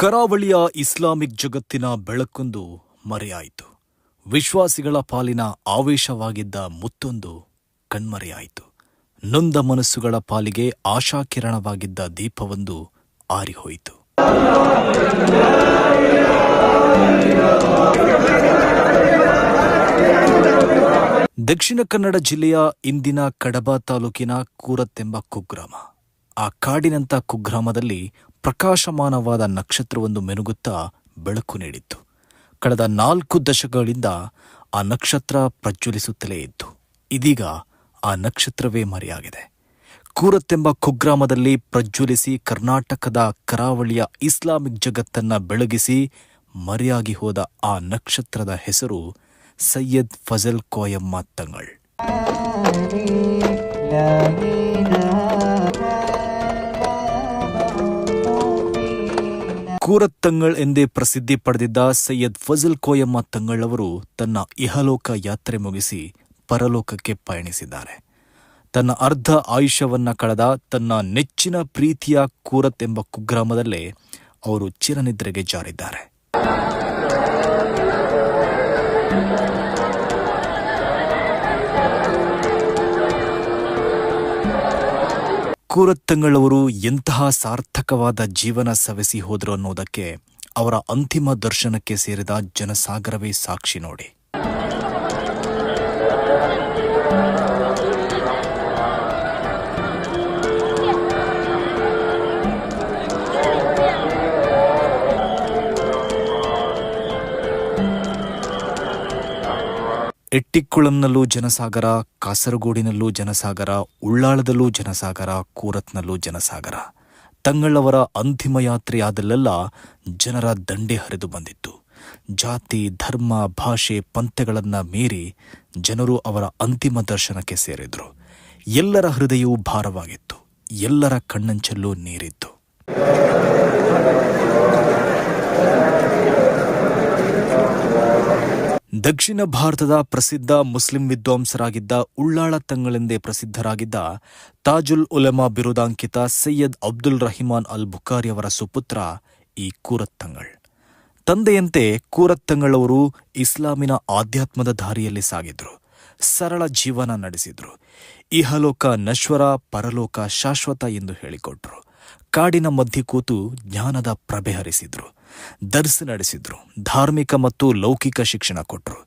ಕರಾವಳಿಯ ಇಸ್ಲಾಮಿಕ್ ಜಗತ್ತಿನ ಬೆಳಕೊಂದು ಮರೆಯಾಯಿತು. ವಿಶ್ವಾಸಿಗಳ ಪಾಲಿನ ಆವೇಶವಾಗಿದ್ದ ಮುತ್ತೊಂದು ಕಣ್ಮರೆಯಾಯಿತು. ನೊಂದ ಮನಸ್ಸುಗಳ ಪಾಲಿಗೆ ಆಶಾಕಿರಣವಾಗಿದ್ದ ದೀಪವೊಂದು ಆರಿಹೋಯಿತು. ದಕ್ಷಿಣ ಕನ್ನಡ ಜಿಲ್ಲೆಯ ಇಂದಿನ ಕಡಬ ತಾಲೂಕಿನ ಕೂರತ್ತೆಂಬ ಕುಗ್ರಾಮ. ಆ ಕಾಡಿನಂಥ ಕುಗ್ರಾಮದಲ್ಲಿ ಪ್ರಕಾಶಮಾನವಾದ ನಕ್ಷತ್ರವೊಂದು ಮೆನುಗುತ್ತಾ ಬೆಳಕು ನೀಡಿತ್ತು. ಕಳೆದ ನಾಲ್ಕು ದಶಕಗಳಿಂದ ಆ ನಕ್ಷತ್ರ ಪ್ರಜ್ವಲಿಸುತ್ತಲೇ ಇತ್ತು. ಇದೀಗ ಆ ನಕ್ಷತ್ರವೇ ಮರೆಯಾಗಿದೆ. ಕೂರತ್ತೆಂಬ ಕುಗ್ರಾಮದಲ್ಲಿ ಪ್ರಜ್ವಲಿಸಿ ಕರ್ನಾಟಕದ ಕರಾವಳಿಯ ಇಸ್ಲಾಮಿಕ್ ಜಗತ್ತನ್ನು ಬೆಳಗಿಸಿ ಮರೆಯಾಗಿ ಹೋದ ಆ ನಕ್ಷತ್ರದ ಹೆಸರು ಸೈಯದ್ ಫಜಲ್ ಕೋಯಮ್ಮ ತಂಗಳ್. ಕೂರತ್ತಂಗಳ್ ಎಂದೇ ಪ್ರಸಿದ್ಧಿ ಪಡೆದಿದ್ದ ಸೈಯದ್ ಫಜಲ್ ಕೋಯಮ್ಮ ತಂಗಳ್ ಅವರು ತನ್ನ ಇಹಲೋಕ ಯಾತ್ರೆ ಮುಗಿಸಿ ಪರಲೋಕಕ್ಕೆ ಪಯಣಿಸಿದ್ದಾರೆ. ತನ್ನ ಅರ್ಧ ಆಯುಷ್ಯವನ್ನ ಕಳೆದ ತನ್ನ ನೆಚ್ಚಿನ ಪ್ರೀತಿಯ ಕೂರತ್ ಎಂಬ ಕುಗ್ರಾಮದಲ್ಲೇ ಅವರು ಚಿರನಿದ್ರೆಗೆ ಜಾರಿದ್ದಾರೆ. ಕೂರತ್ತಂಗಳವರು ಎಂತಹ ಸಾರ್ಥಕವಾದ ಜೀವನ ಸವೆಸಿ ಹೋದರು ಅನ್ನೋದಕ್ಕೆ ಅವರ ಅಂತಿಮ ದರ್ಶನಕ್ಕೆ ಸೇರಿದ ಜನಸಾಗರವೇ ಸಾಕ್ಷಿ ನೋಡಿ. ಎಟ್ಟಿಕ್ಕುಳಂನಲ್ಲೂ ಜನಸಾಗರ, ಕಾಸರಗೋಡಿನಲ್ಲೂ ಜನಸಾಗರ, ಉಳ್ಳಾಳದಲ್ಲೂ ಜನಸಾಗರ, ಕೂರತ್ನಲ್ಲೂ ಜನಸಾಗರ. ತಂಗಳವರ ಅಂತಿಮ ಯಾತ್ರೆಯಾದಲ್ಲೆಲ್ಲ ಜನರ ದಂಡೆ ಹರಿದು ಬಂದಿತ್ತು. ಜಾತಿ, ಧರ್ಮ, ಭಾಷೆ, ಪಂಥಗಳನ್ನ ಮೀರಿ ಜನರು ಅವರ ಅಂತಿಮ ದರ್ಶನಕ್ಕೆ ಸೇರಿದರು. ಎಲ್ಲರ ಹೃದಯವೂ ಭಾರವಾಗಿತ್ತು. ಎಲ್ಲರ ಕಣ್ಣಂಚಲ್ಲೂ ನೀರಿತ್ತು. ದಕ್ಷಿಣ ಭಾರತದ ಪ್ರಸಿದ್ಧ ಮುಸ್ಲಿಂ ವಿದ್ವಾಂಸರಾಗಿದ್ದ ಉಳ್ಳಾಳ ತಂಗಳೆಂದೇ ಪ್ರಸಿದ್ಧರಾಗಿದ್ದ ತಾಜುಲ್ ಉಲೆಮಾ ಬಿರುದಾಂಕಿತ ಸೈಯದ್ ಅಬ್ದುಲ್ ರಹಿಮಾನ್ ಅಲ್ ಬುಖಾರಿಯವರ ಸುಪುತ್ರ ಈ ಕೂರತ್ತಂಗಳ್ ತಂದೆಯಂತೆ ಕೂರತ್ತಂಗಳವರು ಇಸ್ಲಾಮಿನ ಆಧ್ಯಾತ್ಮದ ದಾರಿಯಲ್ಲಿ ಸಾಗಿದ್ರು, ಸರಳ ಜೀವನ ನಡೆಸಿದ್ರು. ಇಹಲೋಕ ನಶ್ವರ, ಪರಲೋಕ ಶಾಶ್ವತ ಎಂದು ಹೇಳಿಕೊಟ್ರು. ಕಾಡಿನ ಮಧ್ಯೆ ಕೂತು ಜ್ಞಾನದ ಪ್ರಭೆ ಹರಿಸಿದ್ರು. ದರ್ಸ್ ನಡೆಸಿದ್ರು. ಧಾರ್ಮಿಕ ಮತ್ತು ಲೌಕಿಕ ಶಿಕ್ಷಣ ಕೊಟ್ರು.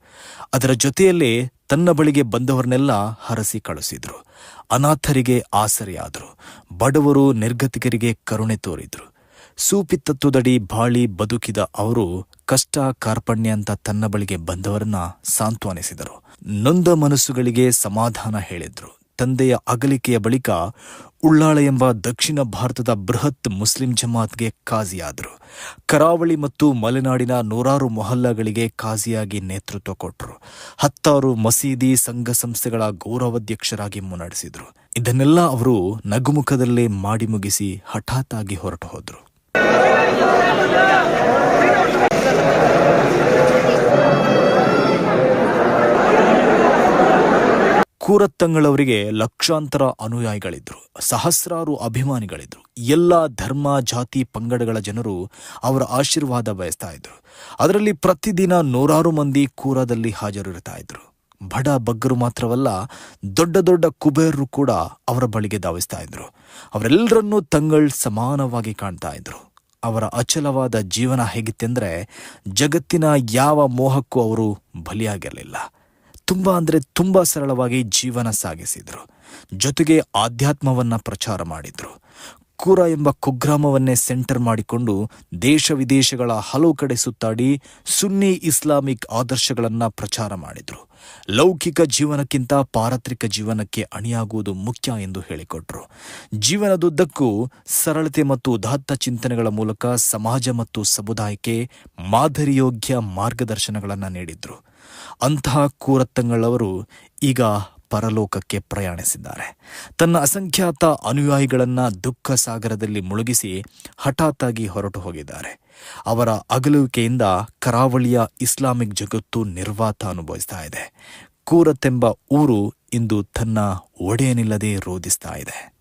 ಅದರ ಜೊತೆಯಲ್ಲೇ ತನ್ನ ಬಳಿಗೆ ಬಂದವರನ್ನೆಲ್ಲ ಹರಸಿ ಕಳಿಸಿದ್ರು. ಅನಾಥರಿಗೆ ಆಸರೆಯಾದರು. ಬಡವರು ನಿರ್ಗತಿಕರಿಗೆ ಕರುಣೆ ತೋರಿದ್ರು. ಸೂಪಿ ತತ್ವದಡಿ ಬಾಳಿ ಬದುಕಿದ ಅವರು ಕಷ್ಟ, ಕಾರ್ಪಣ್ಯ ಅಂತ ತನ್ನ ಬಳಿಗೆ ಬಂದವರನ್ನ ಸಾಂತ್ವನಿಸಿದರು. ನೊಂದ ಮನಸ್ಸುಗಳಿಗೆ ಸಮಾಧಾನ ಹೇಳಿದ್ರು. ತಂದೆಯ ಅಗಲಿಕೆಯ ಬಳಿಕ ಉಳ್ಳಾಳ ಎಂಬ ದಕ್ಷಿಣ ಭಾರತದ ಬೃಹತ್ ಮುಸ್ಲಿಂ ಜಮಾತ್ಗೆ ಕಾಜಿಯಾದರು. ಕರಾವಳಿ ಮತ್ತು ಮಲೆನಾಡಿನ ನೂರಾರು ಮೊಹಲ್ಲಾಗಳಿಗೆ ಕಾಜಿಯಾಗಿ ನೇತೃತ್ವ ಕೊಟ್ಟರು. ಹತ್ತಾರು ಮಸೀದಿ ಸಂಘ ಸಂಸ್ಥೆಗಳ ಗೌರವಾಧ್ಯಕ್ಷರಾಗಿ ಮುನ್ನಡೆಸಿದ್ರು. ಇದನ್ನೆಲ್ಲ ಅವರು ನಗುಮುಖದಲ್ಲೇ ಮಾಡಿ ಮುಗಿಸಿ ಹಠಾತ್ ಆಗಿ ಕೂರತ್ತಂಗಳವರಿಗೆ ಲಕ್ಷಾಂತರ ಅನುಯಾಯಿಗಳಿದ್ರು, ಸಹಸ್ರಾರು ಅಭಿಮಾನಿಗಳಿದ್ರು. ಎಲ್ಲ ಧರ್ಮ, ಜಾತಿ, ಪಂಗಡಗಳ ಜನರು ಅವರ ಆಶೀರ್ವಾದ ಬಯಸ್ತಾ ಇದ್ರು. ಅದರಲ್ಲಿ ಪ್ರತಿದಿನ ನೂರಾರು ಮಂದಿ ಕೂರದಲ್ಲಿ ಹಾಜರಿರ್ತಾ ಇದ್ರು. ಬಡ ಬಗ್ಗರು ಮಾತ್ರವಲ್ಲ, ದೊಡ್ಡ ದೊಡ್ಡ ಕುಬೇರರು ಕೂಡ ಅವರ ಬಳಿಗೆ ಧಾವಿಸ್ತಾ ಇದ್ರು. ಅವರೆಲ್ಲರನ್ನೂ ತಂಗಳ್ ಸಮಾನವಾಗಿ ಕಾಣ್ತಾ ಇದ್ರು. ಅವರ ಅಚಲವಾದ ಜೀವನ ಹೇಗಿತ್ತೆಂದ್ರೆ, ಜಗತ್ತಿನ ಯಾವ ಮೋಹಕ್ಕೂ ಅವರು ಬಲಿಯಾಗಿರಲಿಲ್ಲ. ತುಂಬಾ ಅಂದರೆ ತುಂಬ ಸರಳವಾಗಿ ಜೀವನ ಸಾಗಿಸಿದರು. ಜೊತೆಗೆ ಆಧ್ಯಾತ್ಮವನ್ನು ಪ್ರಚಾರ ಮಾಡಿದ್ರು. ಕೂರ ಎಂಬ ಕುಗ್ರಾಮವನ್ನೇ ಸೆಂಟರ್ ಮಾಡಿಕೊಂಡು ದೇಶ ವಿದೇಶಗಳ ಹಲವು ಕಡೆ ಸುತ್ತಾಡಿ ಸುನ್ನಿ ಇಸ್ಲಾಮಿಕ್ ಆದರ್ಶಗಳನ್ನ ಪ್ರಚಾರ ಮಾಡಿದ್ರು. ಲೌಕಿಕ ಜೀವನಕ್ಕಿಂತ ಪಾರತ್ರಿಕ ಜೀವನಕ್ಕೆ ಅಣಿಯಾಗುವುದು ಮುಖ್ಯ ಎಂದು ಹೇಳಿಕೊಟ್ರು. ಜೀವನದುದ್ದಕ್ಕೂ ಸರಳತೆ ಮತ್ತು ಉದಾತ್ತ ಚಿಂತನೆಗಳ ಮೂಲಕ ಸಮಾಜ ಮತ್ತು ಸಮುದಾಯಕ್ಕೆ ಮಾದರಿಯೋಗ್ಯ ಮಾರ್ಗದರ್ಶನಗಳನ್ನು ನೀಡಿದ್ರು. ಅಂತಹ ಕೂರತ್ತಂಗಳವರು ಈಗ ಪರಲೋಕಕ್ಕೆ ಪ್ರಯಾಣಿಸಿದ್ದಾರೆ. ತನ್ನ ಅಸಂಖ್ಯಾತ ಅನುಯಾಯಿಗಳನ್ನು ದುಃಖ ಸಾಗರದಲ್ಲಿ ಮುಳುಗಿಸಿ ಹಠಾತ್ತಾಗಿ ಹೊರಟು ಹೋಗಿದ್ದಾರೆ. ಅವರ ಅಗಲುವಿಕೆಯಿಂದ ಕರಾವಳಿಯ ಇಸ್ಲಾಮಿಕ್ ಜಗತ್ತು ನಿರ್ವಾತ ಅನುಭವಿಸ್ತಾ ಇದೆ. ಕೂರತ್ತೆಂಬ ಊರು ಇಂದು ತನ್ನ ಒಡೆಯನಿಲ್ಲದೆ ರೋಧಿಸ್ತಾ ಇದೆ.